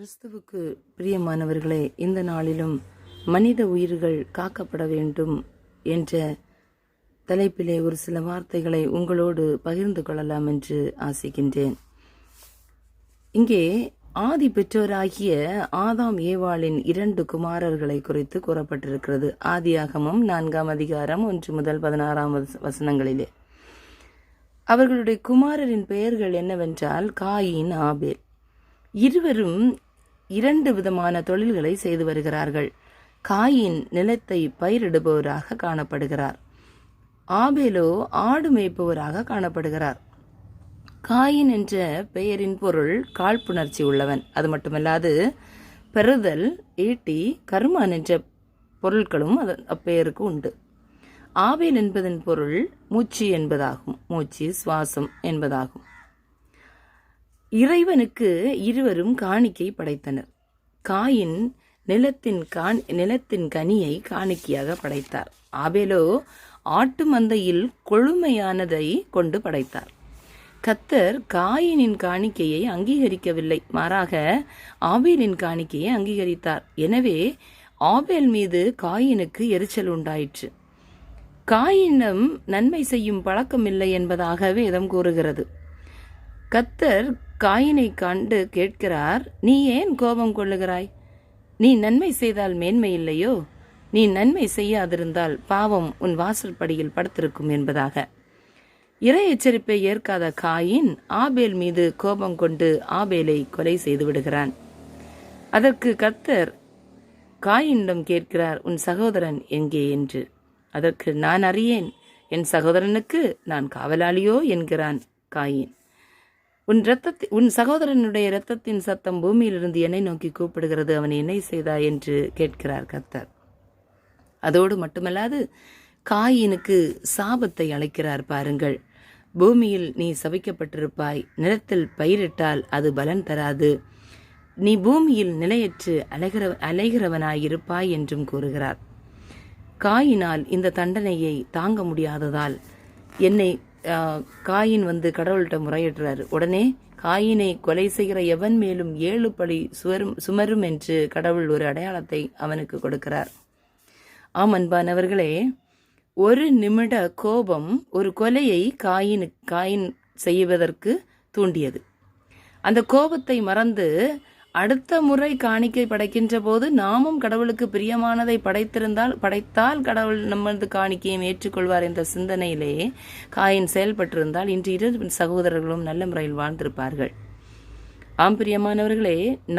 கிறிஸ்துவுக்கு பிரியமானவர்களே இந்த நாளிலும் மனித உயிர்கள் காக்கப்பட வேண்டும் என்ற தலைப்பிலே ஒரு சில வார்த்தைகளை உங்களோடு பகிர்ந்து கொள்ளலாம் என்று ஆசிக்கின்றேன். இங்கே ஆதி பெற்றோராகிய ஆதாம் ஏவாளின் இரண்டு குமாரர்களை குறித்து கூறப்பட்டிருக்கிறது. ஆதியாகமும் நான்காம் அதிகாரம் ஒன்று முதல் பதினாறாம் வச- வசனங்களிலே. அவர்களுடைய குமாரரின் பெயர்கள் என்னவென்றால் காயின் ஆபேல். இருவரும் இரண்டு விதமான தொழில்களை செய்து வருகிறார்கள். காயின் நிலத்தை பயிரிடுபவராக காணப்படுகிறார். ஆபேலோ ஆடு மேய்ப்பவராக காணப்படுகிறார். காயின் என்ற பெயரின் பொருள் காழ்ப்புணர்ச்சி உள்ளவன். அது மட்டுமல்லாது பெறுதல் ஈட்டி கருமான் என்ற பொருட்களும் அது அப்பெயருக்கு உண்டு. ஆவேல் என்பதன் பொருள் மூச்சு என்பதாகும். மூச்சு சுவாசம் என்பதாகும். இறைவனுக்கு இருவரும் காணிக்கை படைத்தனர். காயின் நிலத்தின் காண் நிலத்தின் கனியை காணிக்கையாக படைத்தார். ஆபேலோ ஆட்டு மந்தையில் கொழுமையானதை கொண்டு படைத்தார். கத்தர் காயினின் காணிக்கையை அங்கீகரிக்கவில்லை. மாறாக ஆபேலின் காணிக்கையை அங்கீகரித்தார். எனவே ஆபேல் மீது காயினுக்கு எரிச்சல் உண்டாயிற்று. காயினம் நன்மை செய்யும் பழக்கமில்லை என்பதாக வேதம் கூறுகிறது. கத்தர் காயினை கண்டு கேட்கிறார் நீ ஏன் கோபம் கொள்ளுகிறாய்? நீ நன்மை செய்தால் மேன்மை இல்லையோ? நீ நன்மை செய்யாதிருந்தால் பாவம் உன் வாசல் படியில் படுத்திருக்கும் என்பதாக. இறை எச்சரிப்பை ஏற்காத காயின் ஆபேல் மீது கோபம் கொண்டு ஆபேலை கொலை செய்து விடுகிறான். அதற்கு கர்த்தர் காயினிடம் கேட்கிறார் உன் சகோதரன் எங்கே என்று? அதற்கு நான் அறியேன். என் சகோதரனுக்கு நான் காவலாளியோ? என்கிறான் காயின். உன் இரத்தத்தி உன் சகோதரனுடைய இரத்தத்தின் சத்தம் பூமியிலிருந்து என்னை நோக்கி கூப்பிடுகிறது. அவன் என்னை செய்தா என்று கேட்கிறார் கர்த்தர். அதோடு மட்டுமல்லாது காயினுக்கு சாபத்தை அழைக்கிறார் பாருங்கள். பூமியில் நீ சபிக்கப்பட்டிருப்பாய் நிலத்தில் பயிரிட்டால் அது பலன் தராது. நீ பூமியில் நிலையற்று அலைகிற அலைகிறவனாயிருப்பாய் என்றும் கூறுகிறார். காயினால் இந்த தண்டனையை தாங்க முடியாததால் என்னை காயின் வந்து கடவுள்கிட்ட முறையிடுறாரு. உடனே காயினை கொலை செய்கிற எவன் மேலும் ஏழு பழி சுவரும் சுமரும் என்று கடவுள் ஒரு அடையாளத்தை அவனுக்கு கொடுக்கிறார். ஆம் அன்பானவர்களே ஒரு நிமிட கோபம் ஒரு கொலையை காயின் காயின் செய்வதற்கு தூண்டியது. அந்த கோபத்தை மறந்து அடுத்த முறை காணிக்கை படைக்கின்ற போது நாமும் கடவுளுக்கு பிரியமானதை படைத்திருந்தால் படைத்தால் கடவுள் நமது காணிக்கையும் ஏற்றுக்கொள்வார் என்ற சிந்தனையிலேயே காயின் செயல்பட்டிருந்தால் இன்று இரு சகோதரர்களும் நல்ல முறையில் வாழ்ந்திருப்பார்கள். ஆம் பிரியமானவர்களே நான்